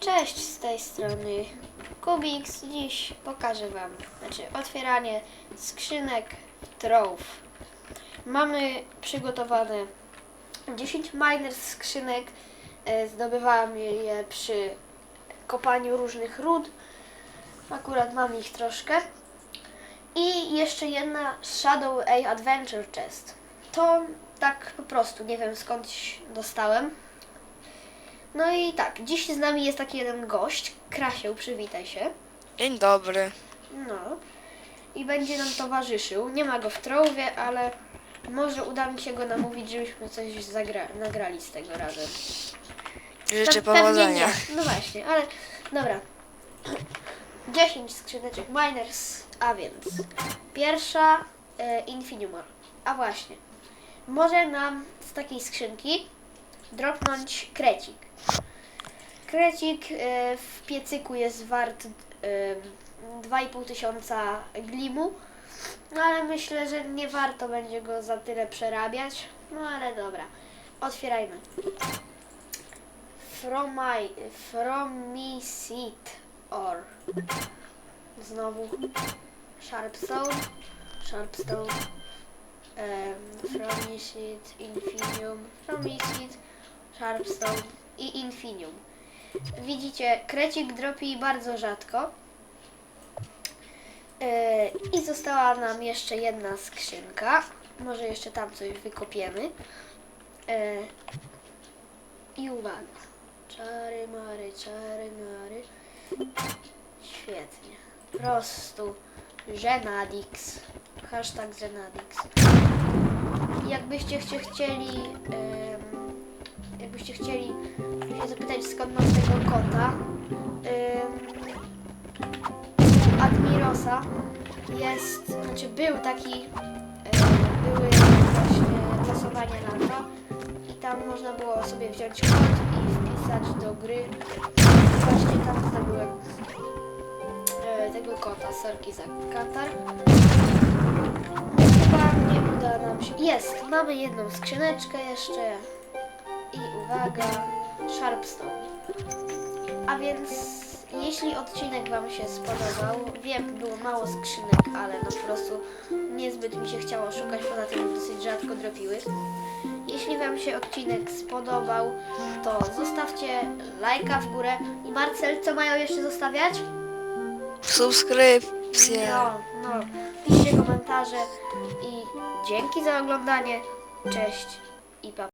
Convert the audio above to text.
Cześć z tej strony Kubiks. Dziś pokażę Wam, znaczy otwieranie skrzynek trów. Mamy przygotowane 10 miners skrzynek. E, Zdobywałam je przy kopaniu różnych ród. Akurat mam ich troszkę. I jeszcze jedna Shadow A Adventure Chest. To tak po prostu, nie wiem skąd dostałem. No i tak, dziś z nami jest taki jeden gość, Krasieł, przywitaj się. Dzień dobry. No. I będzie nam towarzyszył. Nie ma go w trowie, ale może uda mi się go namówić, żebyśmy coś zagra- nagrali z tego razem. Życzę Pe- pewnie powodzenia. nie. No właśnie, ale dobra. 10 skrzyneczek miners, a więc pierwsza e, Infiniuma. A właśnie, może nam z takiej skrzynki dropnąć krecik. Krecik e, w piecyku jest wart e, 2,5 tysiąca glimu, no ale myślę, że nie warto będzie go za tyle przerabiać. No ale dobra, otwierajmy. From my, from me seat or znowu sharpstone, sharpstone, um, from me seat, infinium, from me seat, sharpstone i infinium. Widzicie, krecik dropi bardzo rzadko. Yy, I została nam jeszcze jedna skrzynka. Może jeszcze tam coś wykopiemy. Yy, I uwaga. Czary mary, czary mary. Świetnie. Po prostu Żenadix. Hashtag Żenadix. Jakbyście chcie, chcieli em, jakbyście chcieli się zapytać skąd mam tego kota em, Admirosa jest, znaczy był taki em, były właśnie losowania na to i tam można było sobie wziąć kod i wpisać do gry. Właśnie tam zdobyłem e, tego kota, sorki za katar. Chyba nie uda nam się. Jest, mamy jedną skrzyneczkę jeszcze. I uwaga, Sharpstone. A więc jeśli odcinek Wam się spodobał, wiem, było mało skrzynek, ale no po prostu niezbyt mi się chciało szukać, poza tym dosyć rzadko dropiły. Jeśli Wam się odcinek spodobał, to zostawcie lajka w górę. I Marcel, co mają jeszcze zostawiać? Subskrypcje. No, no. Piszcie komentarze i dzięki za oglądanie. Cześć i pa.